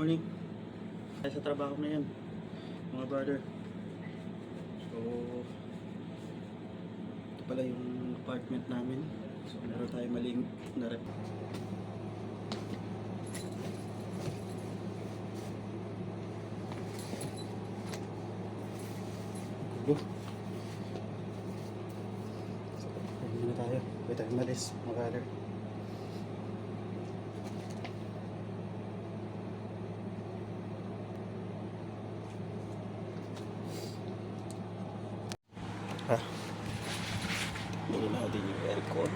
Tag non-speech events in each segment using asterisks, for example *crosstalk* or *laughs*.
Morning. Sa trabaho ngayon, mga brother. So, ito pala yung apartment namin. So, meron tayo maling na rep. So, ayun muna tayo. Pwede tayo malis, mga brother. Ha? Hindi natin yung aircon.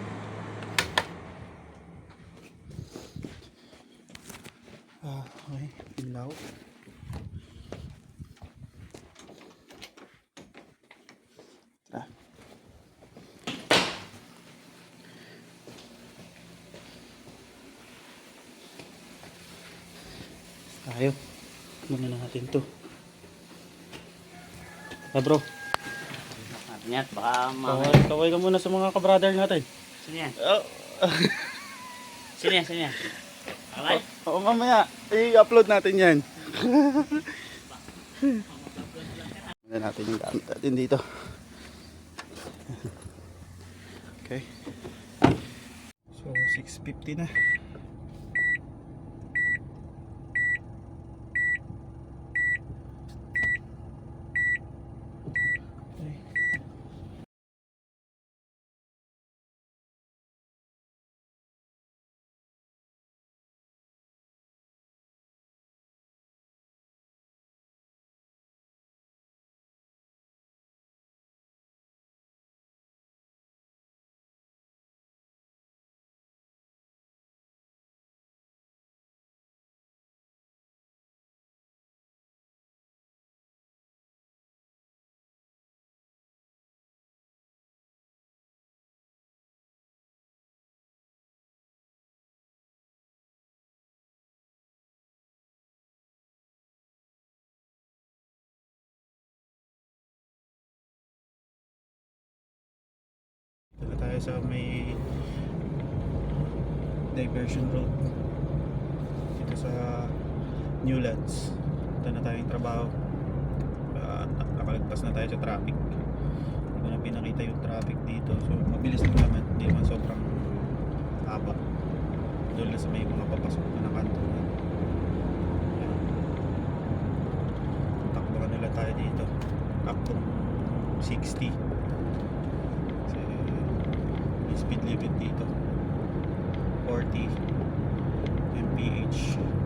Ah, okay. Ilaw. Tara. Tayo. Muna natin to. Ah, bro. Yan, baka mamaya. Kaway, kaway ka muna sa mga kabrother natin. Sino yan? Oh, *laughs* Sino yan? Sino yan? Okay? Oo, mamaya. I-upload natin yan. *laughs* Muna natin yung gamit natin dito. Okay. So, 6.50 na. Tayo sa may diversion road. Dito sa Newlands. Ito na tayong trabaho. Uh, nakalagpas na tayo sa traffic. Hindi na pinakita yung traffic dito. So mabilis lang naman. Hindi naman sobrang haba. Doon na sa may mga papasok na kanto. Takbo nila tayo dito. Up to 60 kasi yung speed limit dito. 40 mph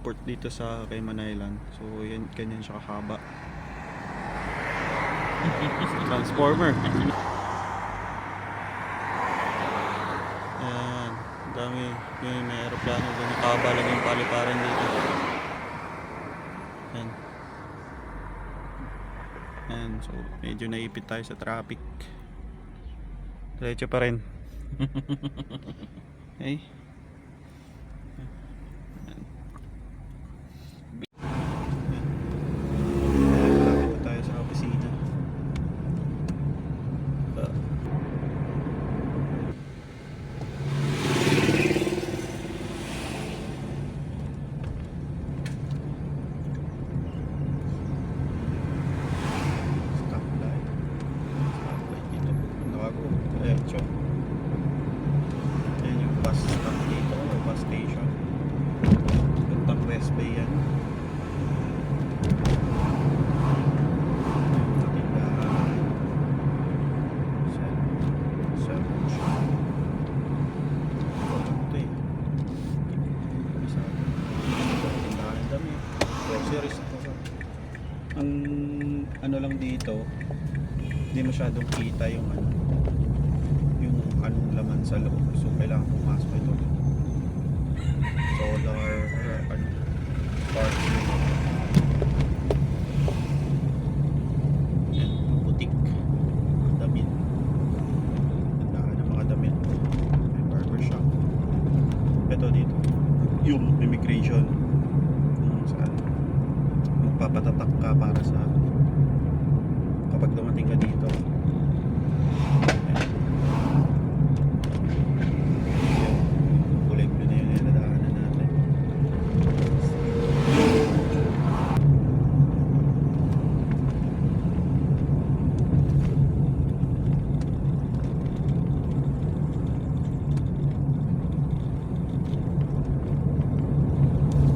airport dito sa Cayman Island. So, yan, ganyan siya kahaba. *laughs* Transformer. Ayan, dami. Yun, may aeroplano doon. Nakahaba lang yung paliparan dito. Ayan. Ayan, so medyo naipit tayo sa traffic. Diretso pa rin. *laughs* okay. Malapit na tayo sa opisina. Ah. Stoplight. Stoplight dito. Nakago. Diretso. Yan yung bus stop dito. O bus station. Puntang West Bay yan. Tindahan. Cell- cellphone shop. Ito eh. Isa. Tindahan dami. Groceries. Ang ano lang dito, hindi masyadong kita yung ano, yung anong laman sa loob. So kailangan pumasok ito. Solar or ano, parts. Yan, butik. Mga damit. Tindahan ng mga damit. May barbershop. Ito dito. Yung immigration. Kung saan magpapatatak ka para sa kapag dumating ka dito. Ayan. Kolekto na yung nadaanan natin.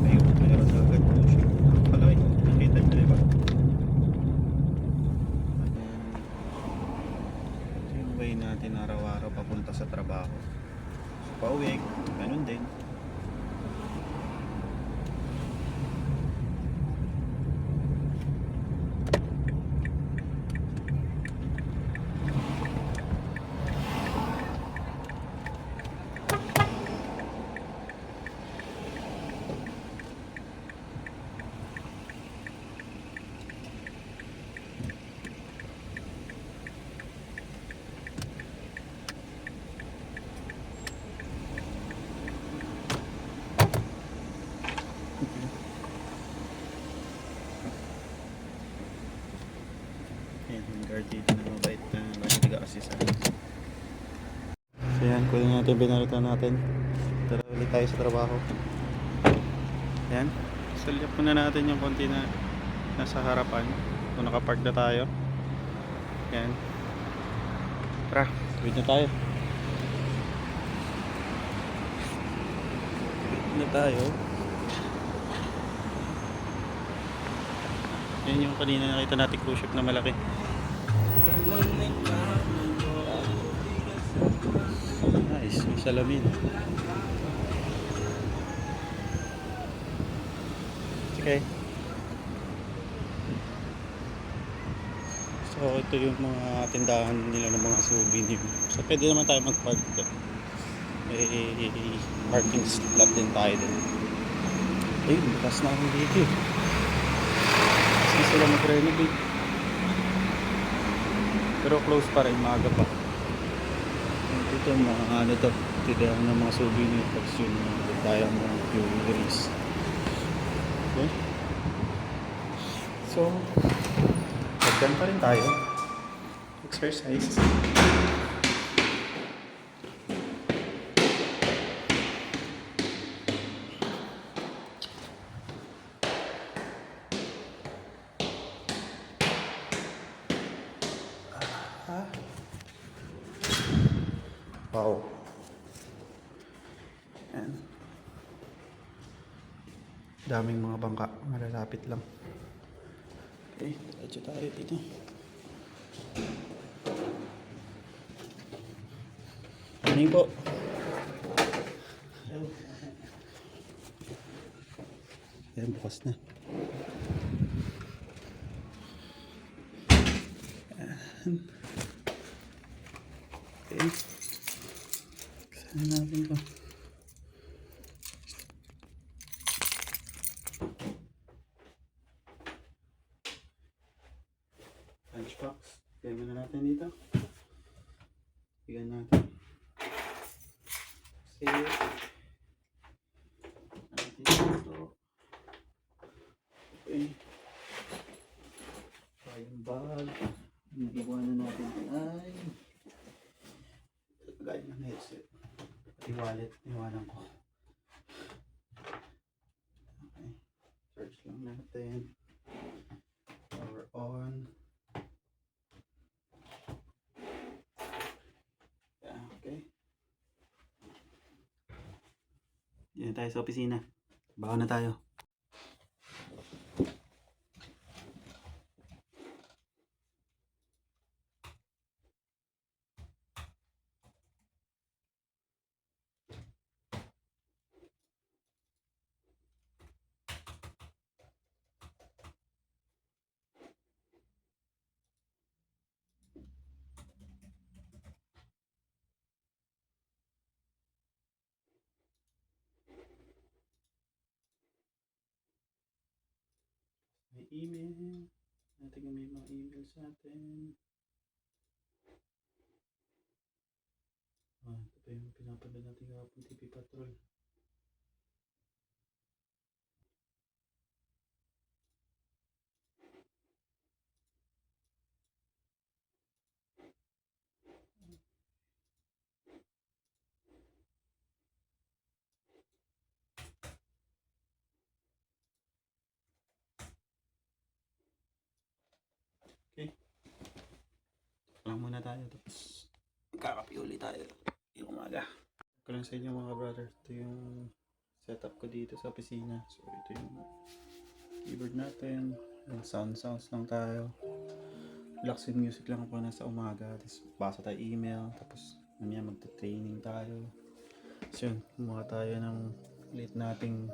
Ayun, meron na agad po siya. Pala eh, nakita niyo diba? Ito yung way natin araw-araw papunta sa trabaho. So, pauwi, ganun din. Ayan, yung guard dito na mabait na nag-assist sa akin. So yan, kunin natin binarita natin. Tara ulit tayo sa trabaho. Yan. Salyap muna natin yung konti na nasa harapan. Kung nakapark na tayo. Yan. Tara, wait na tayo. Wait na tayo. Yan yung kanina nakita natin cruise ship na malaki. Salamin. Okay. So ito yung mga tindahan nila ng mga souvenir. So pwede naman tayo mag-park. May parking slot din tayo din. Ayun, bukas na ang video. Kasi sila mag-renovate. Pero close pa rin, maaga pa. Ito mga ano to, tindahan ng mga souvenir tapos yun tayo mga jewelries. Okay? So, Pagdan pa rin tayo. Exercise. Ah. Wow. Yan. Daming mga bangka. Malalapit lang. Okay, diretso tayo dito. Morning po. Ayan, bukas na. Ayan. Okay. Saan natin to? Lunchbox. Kaya muna natin dito. Bigyan natin. Kasi natin dito. Okay. So, yung bag. Yung iwanan natin ay gaya ng headset. Pati wallet, iwanan ko. Okay. Search lang natin. Power on. Yeah, okay. Yan tayo sa opisina. Baka na tayo. Email. Natin kung may mga email sa atin. Ah, ito pa yung pinapanood natin kahapon TV Patrol. Lang muna tayo tapos kakapi ulit tayo yung umaga. Ko lang sa inyo mga brother. Ito yung setup ko dito sa opisina. So ito yung keyboard natin. Yung sound sounds lang tayo. Relaxing music lang po nasa umaga. Tapos basa tayo email. Tapos mamaya magta-training tayo. So yun, kumuha tayo ng late nating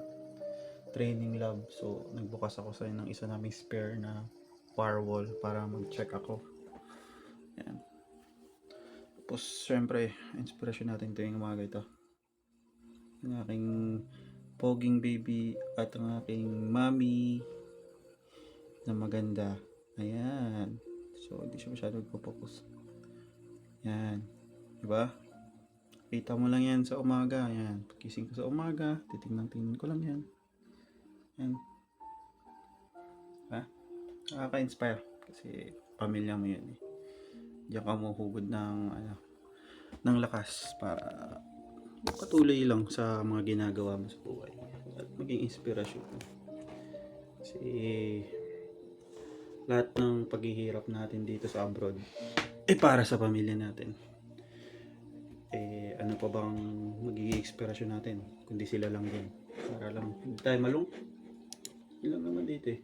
training lab. So nagbukas ako sa ng isa naming spare na firewall para mag-check ako. Tapos, syempre, inspiration natin ito yung umaga ito. Yung aking poging baby at ang aking mommy na maganda. Ayan. So, hindi siya masyado nagpo-focus. Yan. Diba? Kita mo lang yan sa umaga. Yan. Pagkising ko sa umaga, titignan-tingnan ko lang yan. Yan. Ha? Nakaka-inspire. Kasi pamilya mo yan eh. Diyan ka mahuhugod ng ano, ng lakas para patuloy lang sa mga ginagawa mo sa buhay at maging inspirasyon. Kasi lahat ng paghihirap natin dito sa abroad eh para sa pamilya natin. Eh ano pa bang magiging inspirasyon natin kundi sila lang din. Para lang hindi tayo malung. Yun lang naman dito eh.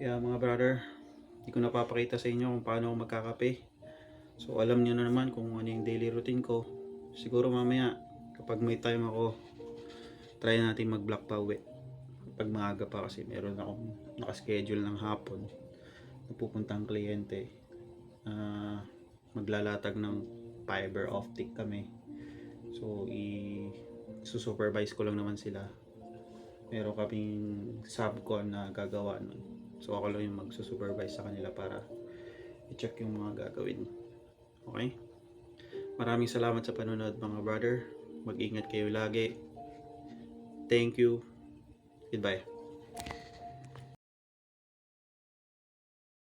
Kaya mga brother, hindi ko napapakita sa inyo kung paano ako magkakape. So alam niyo na naman kung ano yung daily routine ko. Siguro mamaya kapag may time ako, try natin mag-block pa uwi. Pag maaga pa kasi meron akong nakaschedule ng hapon na pupuntang kliyente. Ah, maglalatag ng fiber optic kami. So i supervise ko lang naman sila. Meron kaming subcon na gagawa nun. So ako lang yung magsusupervise sa kanila para i-check yung mga gagawin. Okay? Maraming salamat sa panonood mga brother. Mag-ingat kayo lagi. Thank you. Goodbye.